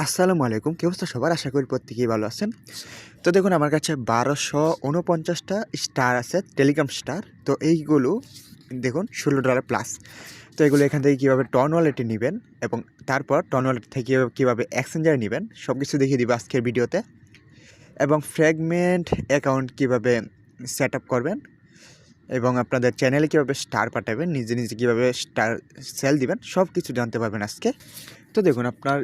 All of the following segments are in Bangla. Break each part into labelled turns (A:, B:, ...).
A: আসসালামু আলাইকুম। কি অবস্থা সবার? আশা করি প্রত্যেকেই ভালো আছেন। তো দেখুন, আমার কাছে বারোশো উনপঞ্চাশটা স্টার আছে টেলিগ্রাম স্টার তো এইগুলো, দেখুন, ষোলো ডলার প্লাস তো এগুলো এখান থেকে কীভাবে টন ওয়ালেটে নেবেন এবং তারপর টন ওয়ালেট থেকে কীভাবে এক্সচেঞ্জারে নেবেন সব কিছু দেখিয়ে দিব আজকের ভিডিওতে। এবং ফ্র্যাগমেন্ট অ্যাকাউন্ট কীভাবে সেট করবেন এবং আপনাদের চ্যানেলে কীভাবে স্টার পাঠাবেন, নিজে নিজে কীভাবে স্টার সেল দিবেন সব কিছু জানতে পারবেন আজকে। তো দেখুন, আপনার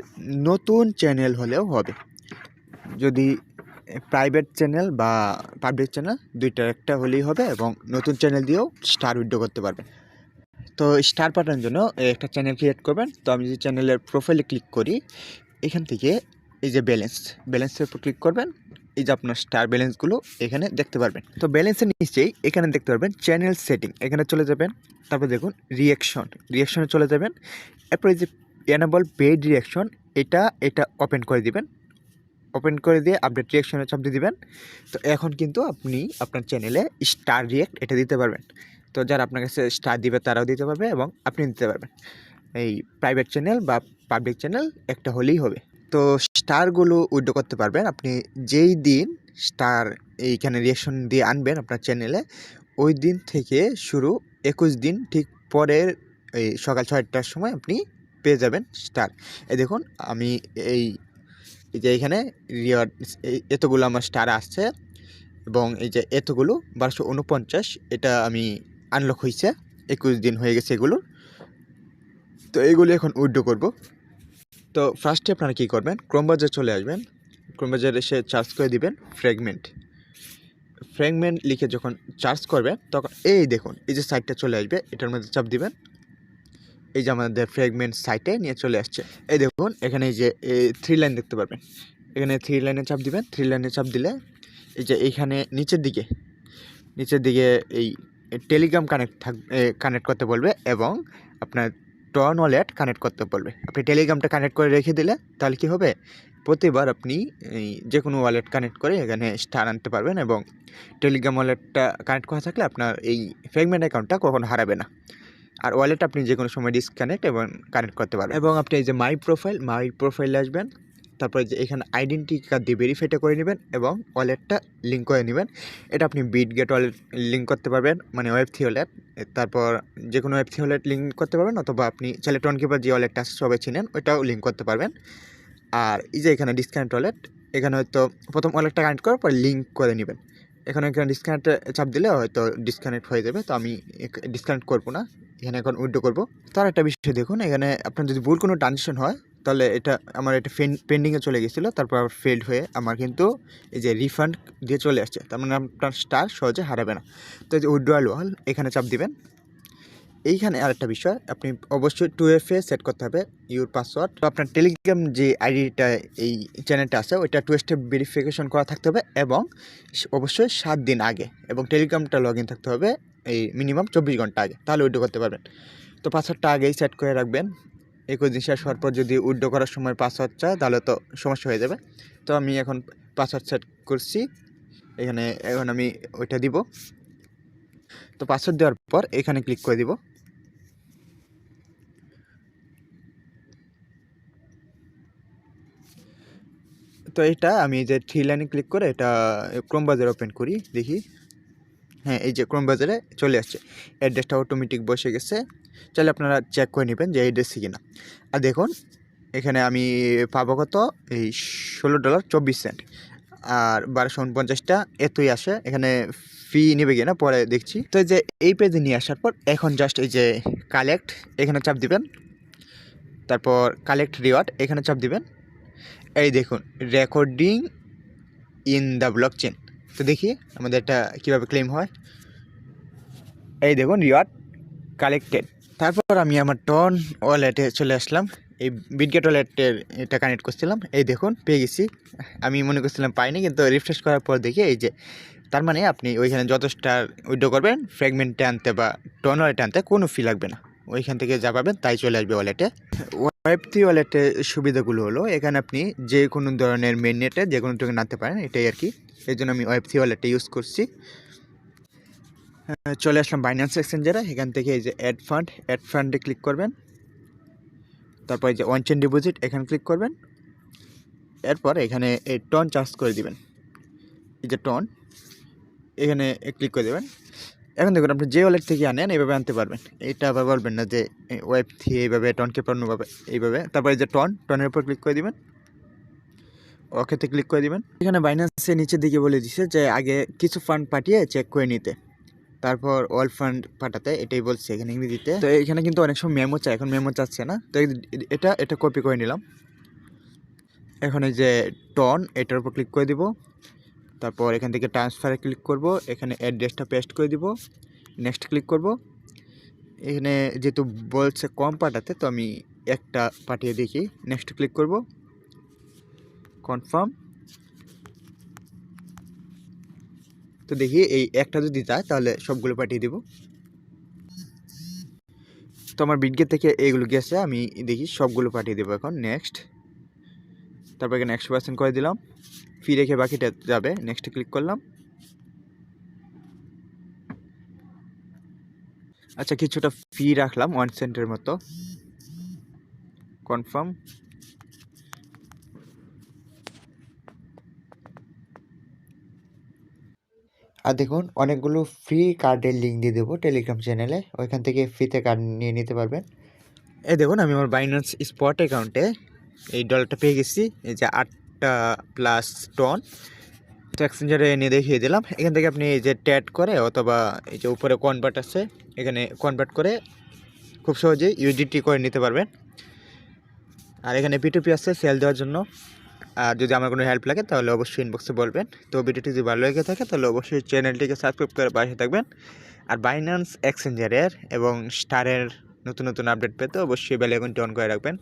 A: নতুন চ্যানেল হলেও হবে। যদি প্রাইভেট চ্যানেল বা পাবলিক চ্যানেল দুইটার একটা হলেই হবে এবং নতুন চ্যানেল দিয়েও স্টার উইড্রো করতে পারবেন। তো স্টার পাঠানোর জন্য একটা চ্যানেল ক্রিয়েট করবেন। তো আমি যে চ্যানেলের প্রোফাইলে ক্লিক করি, এখান থেকে এই যে ব্যালেন্স ব্যালেন্সের উপর ক্লিক করবেন। এই যে আপনার স্টার ব্যালেন্সগুলো এখানে দেখতে পারবেন। তো ব্যালেন্সের নিচেই এখানে দেখতে পারবেন চ্যানেল সেটিং এখানে চলে যাবেন, তারপর দেখুন রিয়াকশন রিয়াকশনে চলে যাবেন, এরপর যে এনেবল পেড রিয়াকশন এটা এটা ওপেন করে দিবেন ওপেন করে দিয়ে আপডেট রিয়াকশনে চাপ দিয়ে দিবেন। তো এখন কিন্তু আপনি আপনার চ্যানেলে স্টার রিয়াক্ট এটা দিতে পারবেন। তো যারা আপনার কাছে স্টার দিবে তারাও দিতে পারবে এবং আপনি দিতে পারবেন। এই প্রাইভেট চ্যানেল বা পাবলিক চ্যানেল একটা হলেই হবে। তো স্টারগুলো উইড্রো করতে পারবেন। আপনি যেই দিন স্টার এইখানে রিয়াকশন দিয়ে আনবেন আপনার চ্যানেলে ওই দিন থেকে শুরু একুশ দিন ঠিক পরের এই সকাল ছয়টার সময় আপনি পেয়ে যাবেন স্টার। এই দেখুন, আমি এই যে এখানে রিওয়ার্ড এতগুলো আমার স্টার আসছে এবং এই যে এতগুলো বারোশো উনপঞ্চাশ, এটা আমি আনলক হয়েছে একুশ দিন হয়ে গেছে এগুলো। তো এগুলো এখন উইড্রো করব। তো ফার্স্টে আপনারা কী করবেন? ক্রোমবাজার চলে আসবেন। ক্রোমবাজার এসে চার্জ করে দিবেন ফ্র্যাগমেন্ট ফ্র্যাগমেন্ট লিখে যখন চার্জ করবেন, তখন এই দেখুন, এই যে সাইটটা চলে আসবে, এটার মধ্যে চাপ দিবেন। এই যে আমাদের ফ্র্যাগমেন্ট সাইটে নিয়ে চলে আসছে। এই দেখুন, এখানে এই যে থ্রি লাইন দেখতে পারবেন। এখানে থ্রি লাইনে চাপ দিবেন থ্রি লাইনে চাপ দিলে এই যে এইখানে নিচের দিকে নিচের দিকে এই টেলিগ্রাম কানেক্ট থাক কানেক্ট করতে বলবে এবং আপনার টন ওয়ালেট কানেক্ট করতে পারবে আপনি টেলিগ্রামটা কানেক্ট করে রেখে দিলে তাহলে কী হবে? প্রতিবার আপনি যে কোনো ওয়ালেট কানেক্ট করে এখানে স্টার আনতে পারবেন এবং টেলিগ্রাম ওয়ালেটটা কানেক্ট করা থাকলে আপনার এই ফেগমেন্ট অ্যাকাউন্টটা কখনো হারাবে না। আর ওয়ালেট আপনি যে কোনো সময় ডিসকানেক্ট এবং কানেক্ট করতে পারবেন। এবং আপনি এই যে মাই প্রোফাইল মাই প্রোফাইলে আসবেন। তারপরে যে এখানে আইডেন্টি কার্ড দিয়ে ভেরিফাইটা করে নেবেন এবং ওয়ালেটটা লিঙ্ক করে নেবেন। এটা আপনি বিট গেট ওয়ালেট লিঙ্ক করতে পারবেন মানে ওয়েব থ্রি ওয়ালেট তারপর যে কোনো ওয়েব থ্রি ওয়ালেট লিঙ্ক করতে পারবেন অথবা আপনি চাইলে টন কিপার যে ওয়ালেটটা আছে সবাই চিনেন, ওইটাও লিঙ্ক করতে পারবেন। আর এই যে এখানে ডিসকানেক্ট ওয়ালেট এখানে হয়তো প্রথম ওয়ালেটটা কানেক্ট করার পর লিঙ্ক করে নেবেন। এখানে এখানে ডিসকানেক্ট চাপ দিলে হয়তো ডিসকানেক্ট হয়ে যাবে, তো আমি ডিসকানেক্ট করব না। এখানে এখন উইড্রো করব। তার একটা বিষয় দেখুন, এখানে আপনার যদি ভুল কোনো ট্রানজেকশন হয় তাহলে এটা আমার এটা পেন্ডিংয়ে চলে গেছিল, তারপর ফেল্ড হয়ে আমার কিন্তু এই যে রিফান্ড দিয়ে চলে আসছে, তার মানে আপনার স্টার সহজে হারাবে না। তো এই যে উইড্রোয়াল ওয়াল এখানে চাপ দিবেন। এইখানে আরেকটা বিষয়, আপনি অবশ্যই টু এফ এ সেট করতে হবে ইউর পাসওয়ার্ড তো আপনার টেলিগ্রাম যে আইডিটা এই চ্যানেলটা আছে, ওইটা টু স্টেপ ভেরিফিকেশন করা থাকতে হবে এবং অবশ্যই সাত দিন আগে এবং টেলিগ্রামটা লগ ইন থাকতে হবে, এই মিনিমাম চব্বিশ ঘণ্টা আগে, তাহলে উইড্রো করতে পারবেন। তো পাসওয়ার্ডটা আগেই সেট করে রাখবেন। একুশ দিন শেষ হওয়ার পর যদি উইড্রো করার সময় পাসওয়ার্ড চায়, তাহলে তো সমস্যা হয়ে যাবে। তো আমি এখন পাসওয়ার্ড সেট করছি। এখানে, এখন আমি ওইটা দিব। তো পাসওয়ার্ড দেওয়ার পর এখানে ক্লিক করে দিব। তো এটা আমি যে থ্রি লাইনে ক্লিক করে এটা ক্রোম বাজার ওপেন করি, দেখি। হ্যাঁ এই যে ক্রোম বাজারে চলে আসছে। অ্যাড্রেসটা অটোমেটিক বসে গেছে। চাইলে আপনারা চেক করে নেবেন যে অ্যাড্রেসে কিনা। আর দেখুন, এখানে আমি পাবো কত? এই ষোলো ডলার চব্বিশ সেন্ট আর বারোশো উনপঞ্চাশটা এতই আসে। এখানে ফি নেবে কিনা পরে দেখছি। তো যে এই পেজে নিয়ে আসার পর এখন জাস্ট এই যে কালেক্ট এখানে চাপ দিবেন। তারপর কালেক্ট রিওয়ার্ড এখানে চাপ দিবেন। এই দেখুন recording in the block chain তো দেখি আমাদের এটা কীভাবে ক্লেম হয়। এই দেখুন রিওয়ার্ড কালেক্টেড তারপর আমি আমার টন ওয়ালেটে চলে আসলাম। এই বিটগেট ওয়ালেটের এটা কানেক্ট করছিলাম। এই দেখুন, পেয়ে গেছি। আমি মনে করছিলাম পাইনি, কিন্তু রিফ্রেশ করার পর দেখি এই যে, তার মানে আপনি ওইখানে যত স্টার উইড্রো করবেন ফ্র্যাগমেন্টে আনতে বা টন ওয়ালেটে আনতে কোনো ফি লাগবে না। ওইখান থেকে যা পাবেন তাই চলে আসবে ওয়ালেটে ওয়েব থ্রি ওয়ালেটের সুবিধাগুলো হলো, এখানে আপনি যে কোনো ধরনের মেন নেটে যে কোনো টোকেন আনতে পারেন, এটাই আর কি। এই জন্য আমি ওয়েব থ্রি ওয়ালেটটা ইউজ করছি চলে আসলাম বাইন্যান্স এক্সচেঞ্জারে এখান থেকে এই যে অ্যাড ফান্ড অ্যাড ফান্ডে ক্লিক করবেন। তারপর যে ওয়ান চেন ডিপোজিট এখানে ক্লিক করবেন। এরপর এখানে এই টন চার্জ করে দিবেন। এই যে টন এখানে ক্লিক করে দেবেন। এখন দেখুন আপনি যে ওয়ালেট থেকে আনেন, এইভাবে আনতে পারবেন। এটা আবার বলবেন না যে ওয়েব থেকে এইভাবে টনকে পণ্যভাবে এইভাবে। তারপরে যে টন টনের উপর ক্লিক করে দিবেন। ওকেতে ক্লিক করে দিবেন। এখানে বাইন্যান্সে নিচের দিকে বলে দিছে যে, আগে কিছু ফান্ড পাঠিয়ে চেক করে নিতে। তারপর অল ফান্ড পাঠাতে, এটাই বলছে এখানে ইংরেজিতে। তো এখানে কিন্তু অনেক সময় মেমো চাই এখন মেমো চাচ্ছে না। তো এটা এটা কপি করে নিলাম। এখন যে টন এটার উপর ক্লিক করে দিব। তারপর এখান থেকে ট্রান্সফারে ক্লিক করব, এখানে অ্যাড্রেসটা পেস্ট করে দিব নেক্সট ক্লিক করব। এখানে যেহেতু বলছে কম পাঠাতে, তো আমি একটা পাঠিয়ে দেখি নেক্সট ক্লিক করব। কনফার্ম তো দেখি এই একটা যদি যায়, তাহলে সবগুলো পাঠিয়ে দিব। তো আমার বিজ্ঞে থেকে এইগুলো গেছে, আমি দেখি সবগুলো পাঠিয়ে দেবো এখন নেক্সট তারপর এখানে একশো পার্সেন্ট করে দিলাম। ফি রেখে বাকিটা যাবে। নেক্সট ক্লিক করলাম। আচ্ছা কিছুটা ফি রাখলাম ওয়ান সেন্টের মতো। কনফার্ম আর দেখুন অনেকগুলো ফ্রি কার্ডের লিঙ্ক দিয়ে দেবো টেলিগ্রাম চ্যানেলে ওইখান থেকে ফ্রিতে কার্ড নিয়ে নিতে পারবেন। এই দেখুন আমি আমার বাইন্যান্স স্পট অ্যাকাউন্টে এই ডলারটা পেয়ে গেছি। এই যে আটটা প্লাস টন এক্সচেঞ্জারে এনে দেখিয়ে দিলাম। এখান থেকে আপনি এই যে ট্যাট করে অথবা এই যে উপরে কনভার্ট আছে, এখানে কনভার্ট করে খুব সহজেই ইউডিটি করে নিতে পারবেন। আর এখানে পিটুপি আছে সেল দেওয়ার জন্য। আর যদি আমার কোনো হেল্প লাগে, তাহলে অবশ্যই ইনবক্সে বলবেন। তো ভিডিওটি যদি ভালো লেগে থাকে, তাহলে অবশ্যই চ্যানেলটিকে সাবস্ক্রাইব করে পাশে থাকবেন। আর বাইন্যান্স এক্সচেঞ্জারের এবং স্টারের নতুন নতুন আপডেট পেতে অবশ্যই বেল অন করে রাখবেন।